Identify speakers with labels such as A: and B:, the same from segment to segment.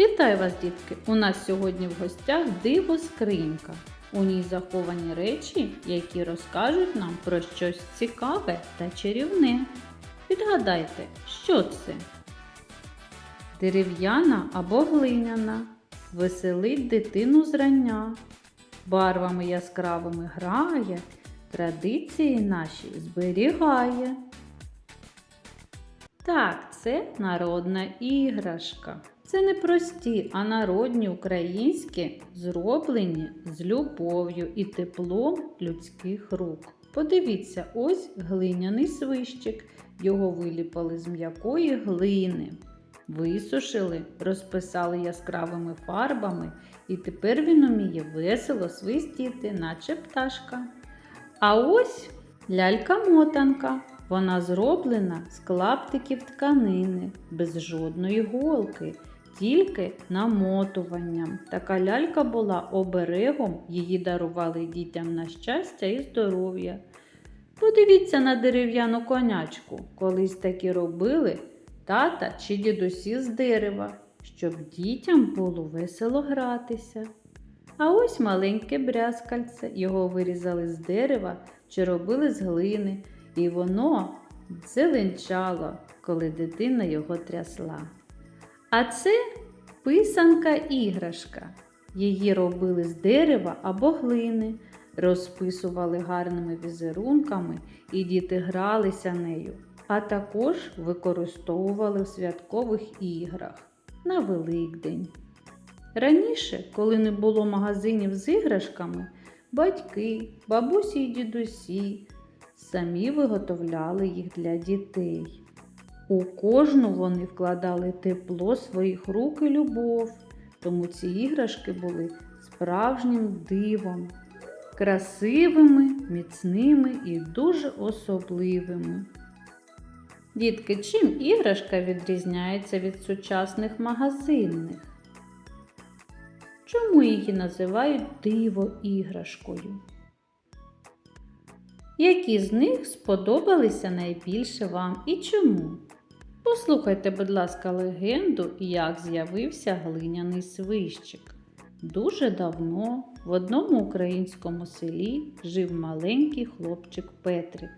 A: Вітаю вас, дітки! У нас сьогодні в гостях диво скринька. У ній заховані речі, які розкажуть нам про щось цікаве та чарівне. Відгадайте, що це? Дерев'яна або глиняна, веселить дитину зрання, барвами яскравими грає, традиції наші зберігає. Так, це народна іграшка. Це не прості, а народні українські, зроблені з любов'ю і теплом людських рук. Подивіться, ось глиняний свищик. Його виліпали з м'якої глини. Висушили, розписали яскравими фарбами, і тепер він уміє весело свистіти, наче пташка. А ось лялька-мотанка. Вона зроблена з клаптиків тканини, без жодної голки, тільки намотуванням. Така лялька була оберегом, її дарували дітям на щастя і здоров'я. Подивіться на дерев'яну конячку. Колись такі робили тата чи дідусі з дерева, щоб дітям було весело гратися. А ось маленьке брязкальце, його вирізали з дерева чи робили з глини, і воно зеленчало, коли дитина його трясла. А це писанка іграшка. Її робили з дерева або глини, розписували гарними візерунками, і діти гралися нею, а також використовували в святкових іграх на Великдень. Раніше, коли не було магазинів з іграшками, батьки, бабусі й дідусі самі виготовляли їх для дітей. У кожну вони вкладали тепло своїх рук і любов, тому ці іграшки були справжнім дивом, красивими, міцними і дуже особливими. Дітки, чим іграшка відрізняється від сучасних магазинних? Чому її називають диво іграшкою? Які з них сподобалися найбільше вам і чому? Послухайте, будь ласка, легенду, як з'явився глиняний свищик. Дуже давно в одному українському селі жив маленький хлопчик Петрик.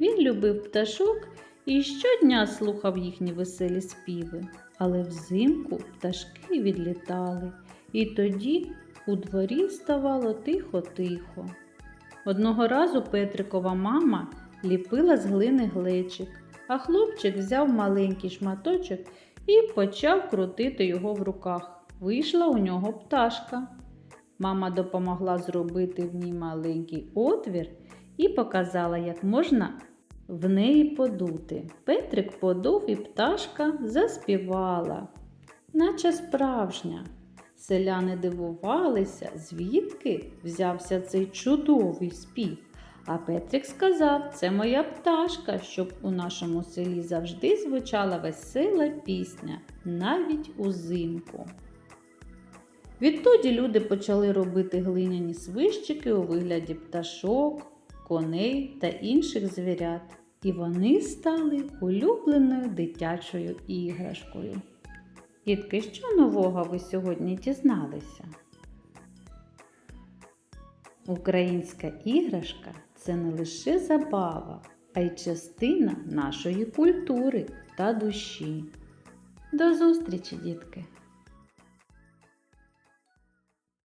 A: Він любив пташок і щодня слухав їхні веселі співи, але взимку пташки відлітали, і тоді у дворі ставало тихо-тихо. Одного разу Петрикова мама ліпила з глини глечик, а хлопчик взяв маленький шматочок і почав крутити його в руках. Вийшла у нього пташка. Мама допомогла зробити в ній маленький отвір і показала, як можна в неї подути. Петрик подув і пташка заспівала, наче справжня. Селяни дивувалися, звідки взявся цей чудовий спів. А Петрик сказав, це моя пташка, щоб у нашому селі завжди звучала весела пісня, навіть узимку. Відтоді люди почали робити глиняні свищики у вигляді пташок, коней та інших звірят, і вони стали улюбленою дитячою іграшкою. Дітки, що нового ви сьогодні дізналися? Українська іграшка це не лише забава, а й частина нашої культури та душі. До зустрічі, дітки!